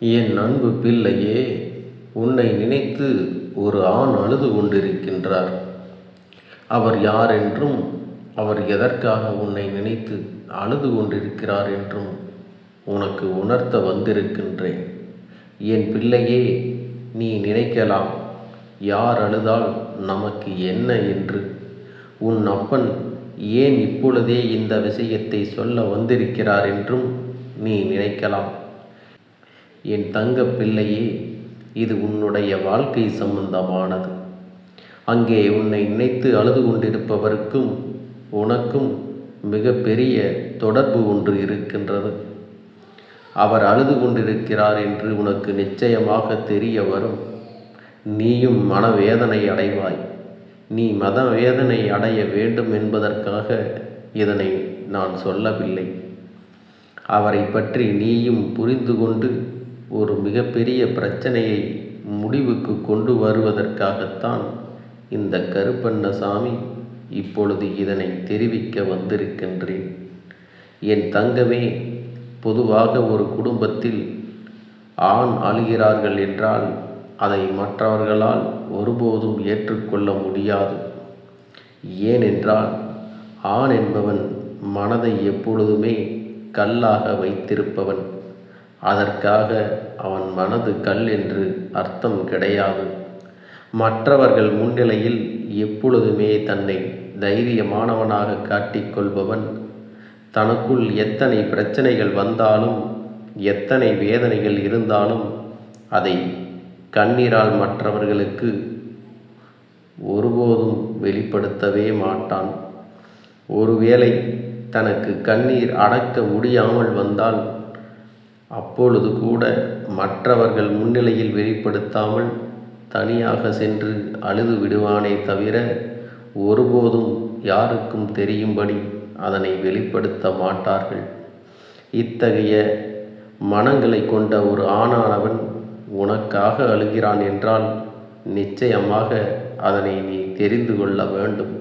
என் அன்பு பிள்ளையே உன்னை நினைத்து ஒரு ஆண் அழுது கொண்டிருக்கின்றார். அவர் யார் என்றும் அவர் எதற்காக உன்னை நினைத்து அழுது கொண்டிருக்கிறார் என்றும் உனக்கு உணர்த்த வந்திருக்கின்றேன். என் பிள்ளையே நீ நினைக்கலாம் யார் அழுதால் நமக்கு என்ன என்று. உன் அப்பன் ஏன் இப்பொழுதே இந்த விஷயத்தை சொல்ல வந்திருக்கிறார் என்றும் நீ நினைக்கலாம். என் தங்க பிள்ளையே இது உன்னுடைய வாழ்க்கை சம்பந்தமானது. அங்கே உன்னை நினைத்து அழுது கொண்டிருப்பவருக்கும் உனக்கும் மிக பெரிய தொடர்பு ஒன்று இருக்கின்றது. அவர் அழுது கொண்டிருக்கிறார் என்று உனக்கு நிச்சயமாக தெரிய வரும். நீயும் மனவேதனை அடைவாய். நீ மத வேதனை அடைய வேண்டும் என்பதற்காக இதனை நான் சொல்லவில்லை. அவரை பற்றி நீயும் புரிந்து கொண்டு ஒரு மிகப்பெரிய பிரச்சனையை முடிவுக்கு கொண்டு வருவதற்காகத்தான் இந்த கருப்பண்ணசாமி இப்பொழுது இதனை தெரிவிக்க வந்திருக்கின்றேன். என் தங்கமே பொதுவாக ஒரு குடும்பத்தில் ஆண் அழுகிறார்கள் என்றால் அதை மற்றவர்களால் ஒருபோதும் ஏற்றுக்கொள்ள முடியாது. ஏனென்றால் ஆண் என்பவன் மனதை எப்பொழுதுமே கல்லாக வைத்திருப்பவன். அதற்காக அவன் மனது கல் என்று அர்த்தம் கிடையாது. மற்றவர்கள் முன்னிலையில் எப்பொழுதுமே தன்னை தைரியமானவனாக காட்டிக்கொள்பவன் தனக்குள் எத்தனை பிரச்சனைகள் வந்தாலும் எத்தனை வேதனைகள் இருந்தாலும் அதை கண்ணீரால் மற்றவர்களுக்கு ஒருபோதும் வெளிப்படுத்தவே மாட்டான். ஒருவேளை தனக்கு கண்ணீர் அடக்க முடியாமல் வந்தால் அப்பொழுது கூட மற்றவர்கள் முன்னிலையில் வெளிப்படுத்தாமல் தனியாக சென்று அழுது விடுவானே தவிர ஒருபோதும் யாருக்கும் தெரியும்படி அதனை வெளிப்படுத்த மாட்டார்கள். இத்தகைய மனங்களை கொண்ட ஒரு ஆணானவன் உனக்காக அழுகிறான் என்றால் நிச்சயமாக அதனை நீ தெரிந்து கொள்ள வேண்டும்.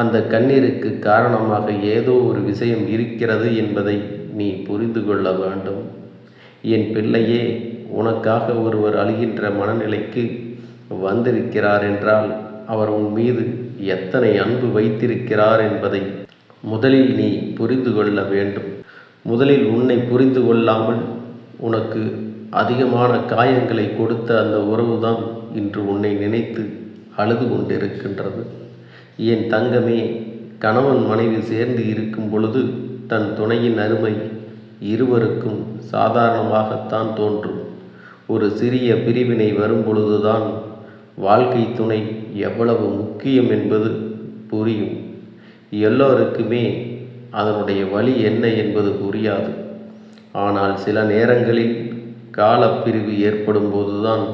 அந்த கண்ணீருக்கு காரணமாக ஏதோ ஒரு விஷயம் இருக்கிறது என்பதை நீ புரிந்து கொள்ள வேண்டும். என் பிள்ளையே உனக்காக ஒருவர் அழுகின்ற மனநிலைக்கு வந்திருக்கிறார் என்றால் அவர் உன் மீது எத்தனை அன்பு வைத்திருக்கிறார் என்பதை முதலில் நீ புரிந்து கொள்ள வேண்டும். முதலில் உன்னை புரிந்து கொள்ளாமல் உனக்கு அதிகமான காயங்களை கொடுத்த அந்த உறவுதான் இன்று உன்னை நினைத்து அழுது கொண்டிருக்கின்றது. என் தங்கமே கணவன் மனைவி சேர்ந்து இருக்கும் பொழுது தன் துணையின் அருமை இருவருக்கும் சாதாரணமாகத்தான் தோன்றும். ஒரு சிறிய பிரிவினை வரும்பொழுதுதான் வாழ்க்கை துணை எவ்வளவு முக்கியம் என்பது புரியும். எல்லோருக்குமே அதனுடைய வழி என்ன என்பது புரியாது. ஆனால் சில நேரங்களில் காலப்பிரிவு ஏற்படும் போதுதான்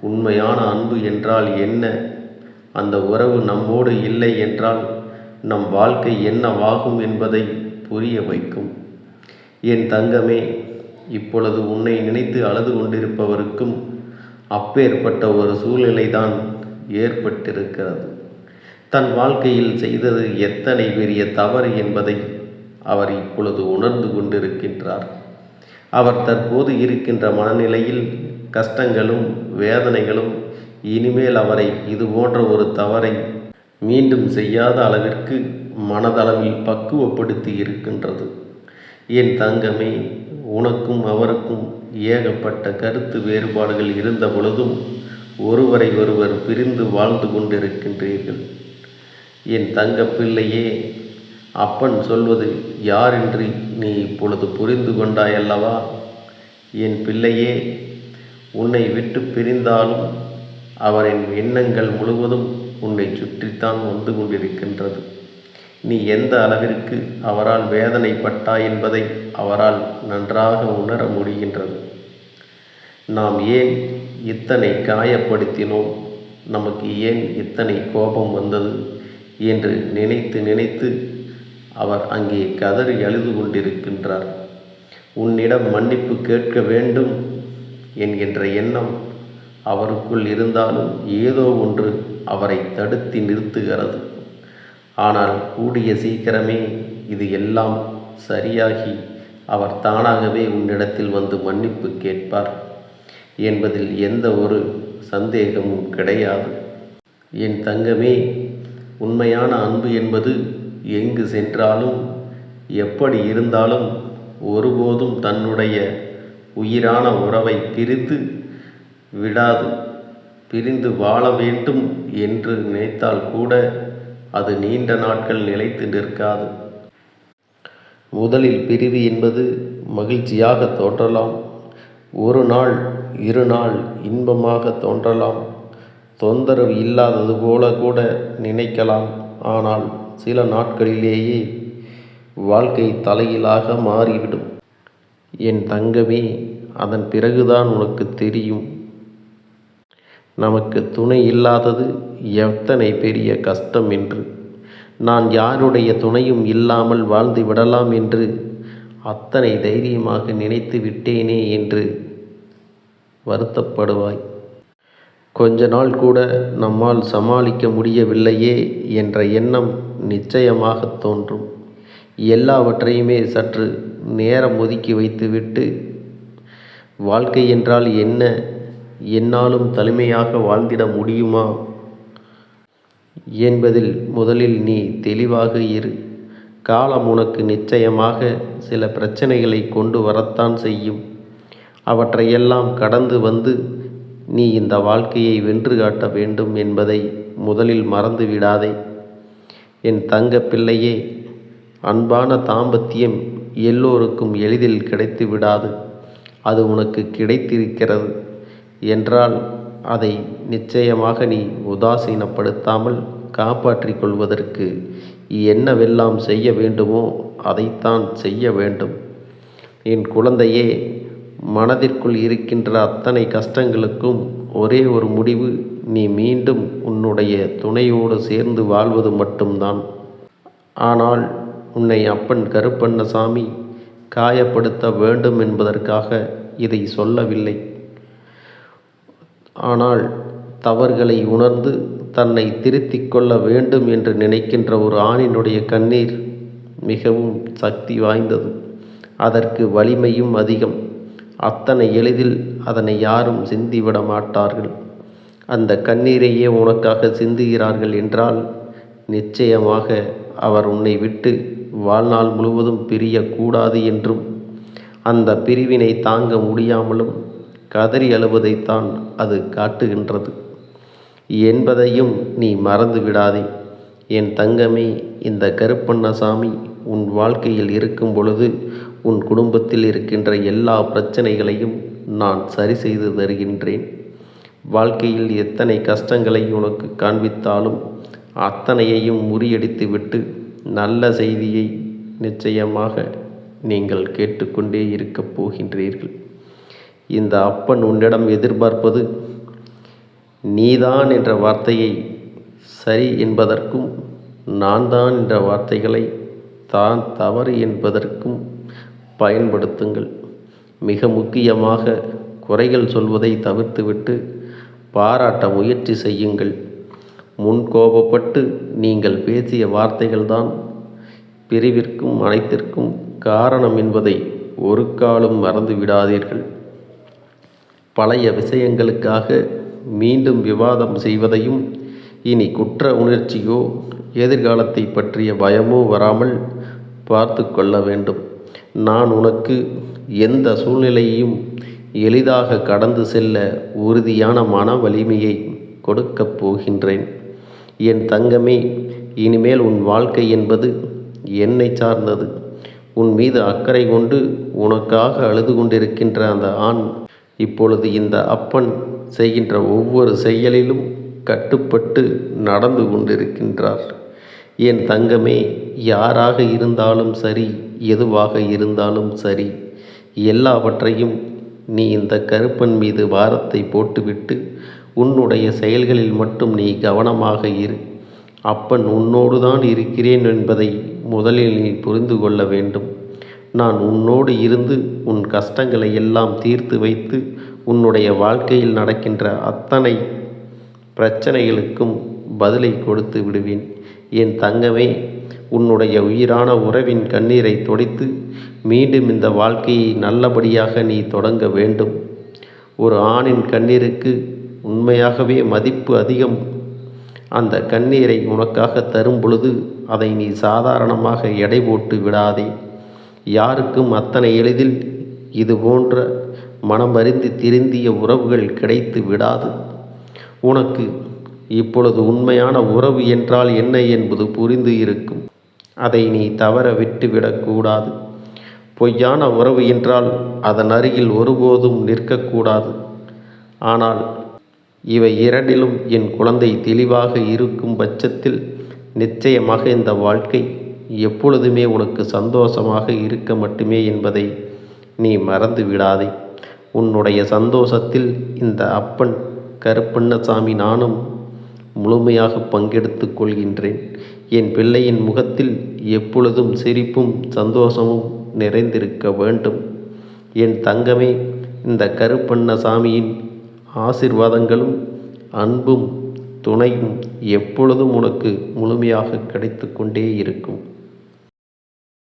உண்மையான அன்பு என்றால் என்ன அந்த உறவு நம்மோடு இல்லை என்றால் நம் வாழ்க்கை என்னவாகும் என்பதை புரிய வைக்கும். என் தங்கமே இப்பொழுது உன்னை நினைத்து அழுது கொண்டிருப்பவருக்கும் அப்பேற்பட்ட ஒரு சூழ்நிலைதான் ஏற்பட்டிருக்கிறது. தன் வாழ்க்கையில் செய்தது எத்தனை பெரிய தவறு என்பதை அவர் இப்பொழுது உணர்ந்து கொண்டிருக்கின்றார். அவர் தற்போது இருக்கின்ற மனநிலையில் கஷ்டங்களும் வேதனைகளும் இனிமேல் அவரை இது போன்ற ஒரு தவறை மீண்டும் செய்யாத அளவிற்கு மனதளவில் பக்குவப்படுத்தி இருக்கின்றது. என் தங்கமே உனக்கும் அவருக்கும் ஏகப்பட்ட கருத்து வேறுபாடுகள் இருந்த பொழுதும் ஒருவரை ஒருவர் பிரிந்து வாழ்ந்து கொண்டிருக்கின்றீர்கள். என் தங்க பிள்ளையே அப்பன் சொல்வது யாரென்று நீ இப்பொழுது புரிந்து கொண்டாயல்லவா? என் பிள்ளையே உன்னை விட்டு பிரிந்தாலும் அவரின் எண்ணங்கள் முழுவதும் உன்னை சுற்றித்தான் வந்து கொண்டிருக்கின்றது. நீ எந்த அளவிற்கு அவரால் வேதனைப்பட்டாய் என்பதை அவரால் நன்றாக உணர முடிகின்றது. நாம் ஏன் இத்தனை காயப்படுத்தினோம்? நமக்கு ஏன் இத்தனை கோபம் வந்தது? என்று நினைத்து நினைத்து அவர் அங்கே கதறி அழுது கொண்டிருக்கின்றார். உன்னிடம் மன்னிப்பு கேட்க வேண்டும் என்கின்ற எண்ணம் அவருக்குள் இருந்தாலும் ஏதோ ஒன்று அவரை தடுத்து நிறுத்துகிறது. ஆனால் கூடிய சீக்கிரமே இது எல்லாம் சரியாகி அவர் தானாகவே உன்னிடத்தில் வந்து மன்னிப்பு கேட்பார் என்பதில் எந்த ஒரு சந்தேகமும் கிடையாது. என் தங்கமே உண்மையான அன்பு என்பது எங்கு சென்றாலும் எப்படி இருந்தாலும் ஒருபோதும் தன்னுடைய உயிரான உறவை பிரித்து விடாது. பிரிந்து வாழ வேண்டும் என்று நினைத்தால் கூட அது நீண்ட நாட்கள் நிலைத்து நிற்காது. முதலில் பிரிவு என்பது மகிழ்ச்சியாக தோன்றலாம். ஒரு நாள் இரு நாள் இன்பமாக தோன்றலாம். தொந்தரவு இல்லாதது போல கூட நினைக்கலாம். ஆனால் சில நாட்களிலேயே வாழ்க்கை தலையிலாக மாறிவிடும். என் தங்கமே அதன் பிறகுதான் உனக்கு தெரியும். நமக்கு துணை இல்லாதது எத்தனை பெரிய கஷ்டம் என்று. நான் யாருடைய துணையும் இல்லாமல் வாழ்ந்து விடலாம் என்று அத்தனை தைரியமாக நினைத்து விட்டேனே என்று வருத்தப்படுவாய். கொஞ்ச நாள் கூட நம்மால் சமாளிக்க முடியவில்லையே என்ற எண்ணம் நிச்சயமாக தோன்றும். எல்லாவற்றையுமே சற்று நேரம் ஒதுக்கி வைத்துவிட்டு வாழ்க்கை என்றால் என்ன? என்னாலும் தனிமையாக வாழ்ந்திட முடியுமா? என்பதில் முதலில் நீ தெளிவாக இரு. காலம் உனக்கு நிச்சயமாக சில பிரச்சனைகளை கொண்டு வரத்தான் செய்யும். அவற்றையெல்லாம் கடந்து வந்து நீ இந்த வாழ்க்கையை வென்று காட்ட வேண்டும் என்பதை முதலில் மறந்து விடாதே. என் தங்க பிள்ளையே அன்பான தாம்பத்தியம் எல்லோருக்கும் எளிதில் கிடைத்து விடாது. அது உனக்கு கிடைத்திருக்கிறது. என்றால் அதை நிச்சயமாக நீ உதாசீனப்படுத்தாமல் காப்பாற்றிக் கொள்வதற்கு என்னவெல்லாம் செய்ய வேண்டுமோ அதைத்தான் செய்ய வேண்டும். என் குழந்தையே மனதிற்குள் இருக்கின்ற அத்தனை கஷ்டங்களுக்கும் ஒரே ஒரு முடிவு நீ மீண்டும் உன்னுடைய துணையோடு சேர்ந்து வாழ்வது மட்டும்தான். ஆனால் உன்னை அப்பன் கருப்பண்ணசாமி காயப்படுத்த வேண்டும் என்பதற்காக இதை சொல்லவில்லை. ஆனால் தவறுகளை உணர்ந்து தன்னை திருத்திக் கொள்ள வேண்டும் என்று நினைக்கின்ற ஒரு ஆணினுடைய கண்ணீர் மிகவும் சக்தி வாய்ந்தது. அதற்கு வலிமையும் அதிகம். அத்தனை எளிதில் அதனை யாரும் சிந்திவிட மாட்டார்கள். அந்த கண்ணீரையே உனக்காக சிந்துகிறார்கள் என்றால் நிச்சயமாக அவர் உன்னை விட்டு வாழ்நாள் முழுவதும் பிரியக்கூடாது என்றும் அந்த பிரிவினை தாங்க முடியாமலும் கதறி அழுவதைத்தான் அது காட்டுகின்றது. என்பதையும் நீ மறந்து விடாதே. என் தங்கமே இந்த கருப்பண்ணசாமி உன் வாழ்க்கையில் இருக்கும் பொழுது உன் குடும்பத்தில் இருக்கின்ற எல்லா பிரச்சனைகளையும் நான் சரி செய்து தருகின்றேன். வாழ்க்கையில் எத்தனை கஷ்டங்களை உனக்கு காண்பித்தாலும் அத்தனையையும் முறியடித்துவிட்டு நல்ல செய்தியை நிச்சயமாக நீங்கள் கேட்டுக்கொண்டே இருக்கப் போகின்றீர்கள். இந்த அப்பன் உன்னிடம் எதிர்பார்ப்பது நீதான் என்ற வார்த்தையை சரி என்பதற்கும் நான் தான் என்ற வார்த்தைகளை தான் தவறு என்பதற்கும் பயன்படுத்துங்கள். மிக முக்கியமாக குறைகள் சொல்வதை தவிர்த்துவிட்டு பாராட்ட முயற்சி செய்யுங்கள். முன் கோபப்பட்டு நீங்கள் பேசிய வார்த்தைகள்தான் பிரிவிற்கும் அனைத்திற்கும் காரணம் என்பதை ஒரு காலம் மறந்து விடாதீர்கள் பழைய விஷயங்களுக்காக மீண்டும் விவாதம் செய்வதையும் இனி குற்ற உணர்ச்சியோ எதிர்காலத்தை பற்றிய பயமோ வராமல் பார்த்து கொள்ள வேண்டும். நான் உனக்கு எந்த சூழ்நிலையையும் எளிதாக கடந்து செல்ல உறுதியான மன வலிமையை கொடுக்கப் போகின்றேன். என் தங்கமே இனிமேல் உன் வாழ்க்கை என்பது என்னை சார்ந்தது. உன் மீது அக்கறை கொண்டு உனக்காக அழுது கொண்டிருக்கின்ற அந்த ஆண் இப்பொழுது இந்த அப்பன் செய்கின்ற ஒவ்வொரு செயலிலும் கட்டுப்பட்டு நடந்து கொண்டிருக்கின்றார். என் தங்கமே யாராக இருந்தாலும் சரி எதுவாக இருந்தாலும் சரி எல்லாவற்றையும் நீ இந்த கருப்பன் மீது வாரத்தை போட்டுவிட்டு உன்னுடைய செயல்களில் மட்டும் நீ கவனமாக இரு. அப்பன் உன்னோடு தான் இருக்கிறேன் என்பதை முதலில் நீ புரிந்து கொள்ள வேண்டும். நான் உன்னோடு இருந்து உன் கஷ்டங்களை எல்லாம் தீர்த்து வைத்து உன்னுடைய வாழ்க்கையில் நடக்கின்ற அத்தனை பிரச்சனைகளுக்கும் பதிலை கொடுத்து விடுவேன். என் தங்கமே உன்னுடைய உயிரான உறவின் கண்ணீரை தொடைத்து மீண்டும் இந்த வாழ்க்கையை நல்லபடியாக நீ தொடங்க வேண்டும். ஒரு ஆணின் கண்ணீருக்கு உண்மையாகவே மதிப்பு அதிகம். அந்த கண்ணீரை உனக்காக தரும் பொழுது அதை நீ சாதாரணமாக எடை போட்டு விடாதே. யாருக்கும் அத்தனை எளிதில் இது போன்ற மனம் அறிந்து திருந்திய உறவுகள் கிடைத்து விடாது. உனக்கு இப்பொழுது உண்மையான உறவு என்றால் என்ன என்பது புரிந்து இருக்கும். அதை நீ தவற விட்டுவிடக்கூடாது பொய்யான உறவு என்றால் அதன் அருகில் ஒருபோதும் நிற்கக்கூடாது. ஆனால் இவை இரண்டிலும் என் குழந்தை தெளிவாக இருக்கும் பட்சத்தில் நிச்சயமாக இந்த வாழ்க்கை எப்பொழுதுமே உனக்கு சந்தோஷமாக இருக்க மட்டுமே என்பதை நீ மறந்து விடாதே உன்னுடைய சந்தோஷத்தில் இந்த அப்பன் கருப்பண்ணசாமி நானும் முழுமையாக பங்கெடுத்து கொள்கின்றேன். என் பிள்ளையின் முகத்தில் எப்பொழுதும் சிரிப்பும் சந்தோஷமும் நிறைந்திருக்க வேண்டும். என் தங்கமே இந்த கருப்பண்ணசாமியின் ஆசிர்வாதங்களும் அன்பும் துணையும் எப்பொழுதும் உனக்கு முழுமையாக கிடைத்து கொண்டே இருக்கும்.